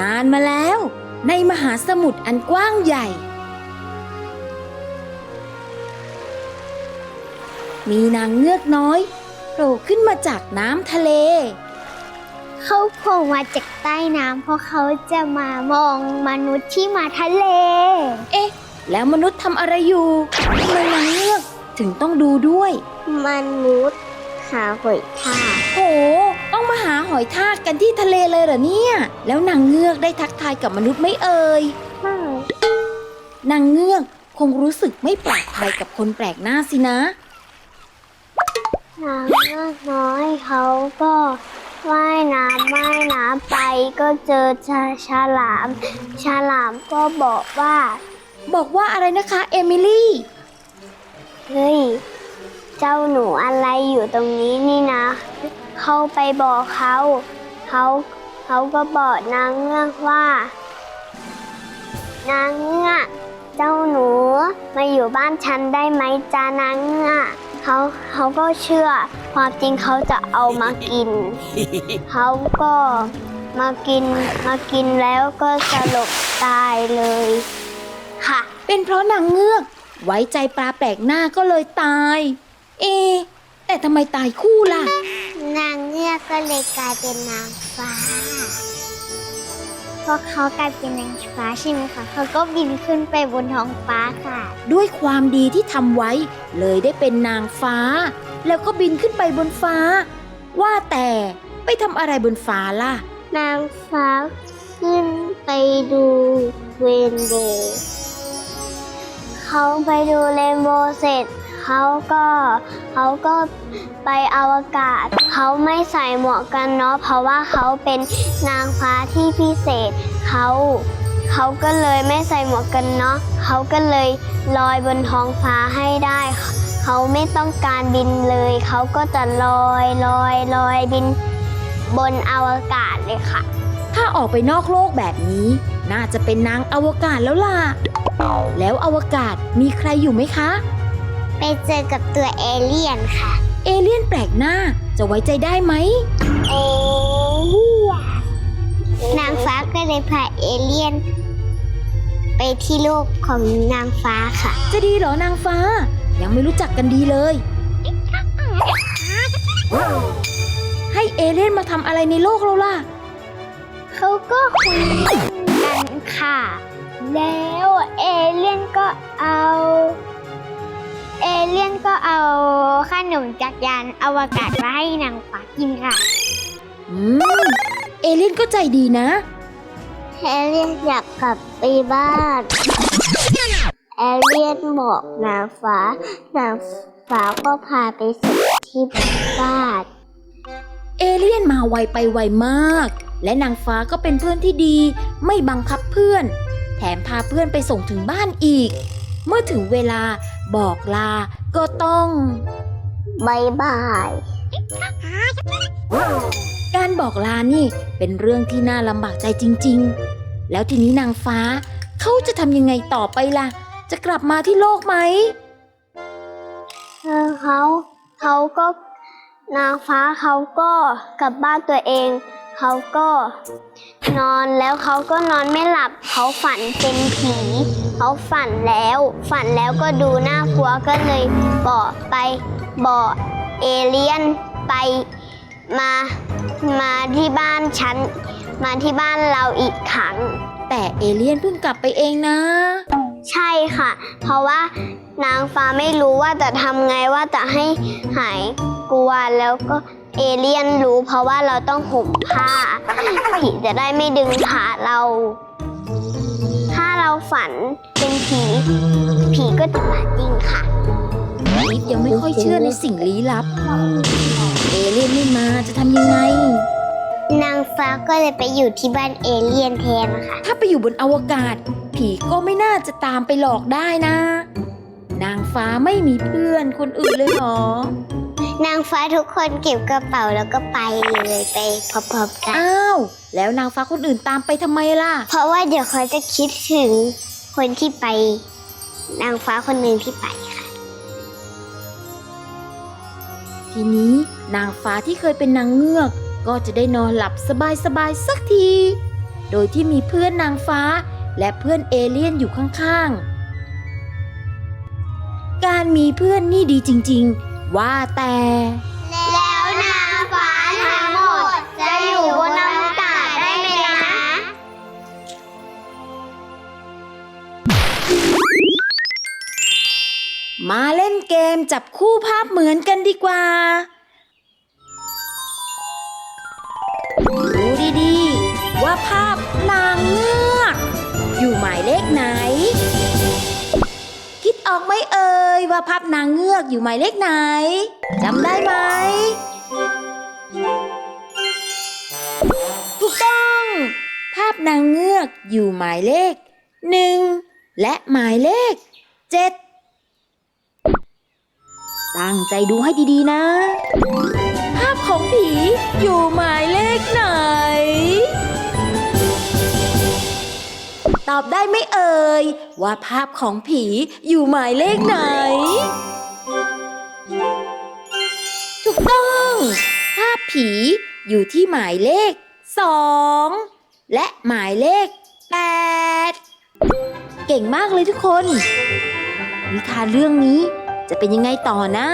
นานมาแล้ว ในมหาสมุทรอันกว้างใหญ่ มีนางเงือกน้อยโผล่ขึ้นมาจากน้ำทะเล เขาโผล่มาจากใต้น้ำเพราะเขาจะมามองมนุษย์ที่มาทะเล เอ๊ะ แล้วมนุษย์ทำอะไรอยู่ทำไมนางเงือกถึงต้องดูด้วย มนุษย์หาหอยทากโหต้อง มาหาหอยทากกันที่ทะเลเลยเหรอเนี่ย แล้วนางเงือกได้ทักทายกับมนุษย์ไหม่เอ่ยนางเงือกคงรู้สึกไม่ปลอดภัยกับคนแปลกหน้าสินะ นางเงือกน้อยเขาก็ว่ายน้ำว่ายน้ำไปก็เจอชาฉลาม ฉลามก็บอกว่า บอกว่าอะไรนะคะ เอมิลี่ เฮ้ย เจ้าหนูอะไรอยู่ตรงนี้นี่นะ เข้าไปบอกเขาเขาเขาก็บอกนางเงือกว่า นางเงือกเจ้าหนูมาอยู่บ้านฉันได้ไหมจ้านางเงือกเขาเขาก็เชื่อ ความจริงเขาจะเอามากิน เขาก็มากินมากินแล้วก็สลบตายเลยค่ะ เป็นเพราะนางเงือก ไว้ใจปลาแปลกหน้าก็เลยตาย เอะแต่ทำไมตายคู่ล่ะ นางเงือกก็เลยกลายเป็นนางฟ้าพอเขากลายเป็นนางฟ้าใช่ไหมคะเขาก็บินขึ้นไปบนท้องฟ้าค่ะ ด้วยความดีที่ทำไว้ เลยได้เป็นนางฟ้า แล้วก็บินขึ้นไปบนฟ้า ว่าแต่ไปทำอะไรบนฟ้าล่ะ นางฟ้าขึ้นไปดูเรนโบว์เขาไปดูเรนโบว์เสร็จ เขาก็เขาก็ไปอวกาศ เขาไม่ใส่หมวกกันน็อกเพราะว่าเขาเป็นนางฟ้าที่พิเศษเขาเขาก็เลยไม่ใส่หมวกกันน็อกเขาก็เลยลอยบนท้องฟ้าให้ได้เขาไม่ต้องการบินเลย เขาก็จะลอยลอยลอยบินบนอวกาศเลยค่ะ ถ้าออกไปนอกโลกแบบนี้ น่าจะเป็นนางอวกาศแล้วล่ะ แล้วอวกาศมีใครอยู่ไหมคะ ไปเจอกับตัวเอเลี่ยนค่ะ เอเลี่ยนแปลกหน้าจะไว้ใจได้ไหม เอเลี่ยนนางฟ้าก็เลยพาเอเลี่ยน ไปที่โลกของนางฟ้าค่ะ จะดีเหรอนางฟ้า ยังไม่รู้จักกันดีเลย ให้เอเลี่ยนมาทำอะไรในโลกเราล่ะ เขาก็คุย เอาขนมจักรยานอวกาศมาให้นางฟ้ากินค่ะอืมเอเลี่ยนก็ใจดีนะ เอเลียนอยากกลับไปบ้าน เอเลียนบอกนางฟ้านางฟ้าก็พาไปส่งที่บ้านเอเลี่ยนมาไวไปไวมาก และนางฟ้าก็เป็นเพื่อนที่ดี ไม่บังคับเพื่อน แถมพาเพื่อนไปส่งถึงบ้านอีก เมื่อถึงเวลาบอกลา ก็ต้อง บายบาย การบอกลานี่เป็นเรื่องที่น่าลำบากใจจริง ๆ แล้วทีนี้นางฟ้าเขาจะทำยังไงต่อไปล่ะ จะกลับมาที่โลกไหม เออเขาเขาก็นางฟ้าเขาก็กลับบ้านตัวเอง เขาก็ นอนแล้วเขาก็นอนไม่หลับ เขาฝันเป็นผีเขาฝันแล้ว ฝันแล้วก็ดูน่ากลัวก็เลยบอกไปบอกเอเลี่ยนไปมามาที่บ้านฉัน มาที่บ้านเราอีกครั้ง แต่เอเลี่ยนเพิ่งกลับไปเองนะ ใช่ค่ะ เพราะว่านางฟ้าไม่รู้ว่าจะทำไงว่าจะให้หายกลัวแล้วก็ เอเลี่ยนรู้เพราะว่าเราต้องห่มผ้าผีจะได้ไม่ดึงขาเรา ถ้าเราฝันเป็นผี ผีก็จะมาจริงค่ะลิฟยังไม่ค่อยเชื่อในสิ่งลี้ลับ เอเลี่ยนไม่มาจะทำยังไง นางฟ้าก็เลยไปอยู่ที่บ้านเอเลี่ยนแทนค่ะ ถ้าไปอยู่บนอวกาศ ผีก็ไม่น่าจะตามไปหลอกได้นะ นางฟ้าไม่มีเพื่อนคนอื่นเลยเหรอ นางฟ้าทุกคนเก็บกระเป๋าแล้วก็ไปเลยไปพร้อมๆกัน อ้าว แล้วนางฟ้าคนอื่นตามไปทำไมล่ะ เพราะว่าเดี๋ยวเขาจะคิดถึงคนที่ไป นางฟ้าคนหนึ่งที่ไปค่ะ ทีนี้นางฟ้าที่เคยเป็นนางเงือก ก็จะได้นอนหลับสบายๆสักที โดยที่มีเพื่อนนางฟ้าและเพื่อนเอเลี่ยนอยู่ข้างๆ การมีเพื่อนนี่ดีจริง ๆ ว่าแต่ แล้วนางฟ้าทั้งหมดจะอยู่บนอวกาศได้ไหมนะ มาเล่นเกมจับคู่ภาพเหมือนกันดีกว่า ดูดีๆ ว่าภาพนางเงือก อยู่หมายเลขไหน คิดออกไหมเอ่ย ว่าภาพนางเงือกอยู่หมายเลขไหนจำได้ไหมถูกต้อง ภาพนางเงือกอยู่หมายเลขหนึ่งและหมายเลขเจ็ดตั้งใจดูให้ดีๆนะ ภาพของผีอยู่หมายเลขไหน ตอบได้ไม่เอ่ย ว่าภาพของผีอยู่หมายเลขไหน ถูกต้อง ภาพผีอยู่ที่หมายเลขสองและหมายเลข 8 เก่งมากเลยทุกคน นิทานเรื่องนี้จะเป็นยังไงต่อนะ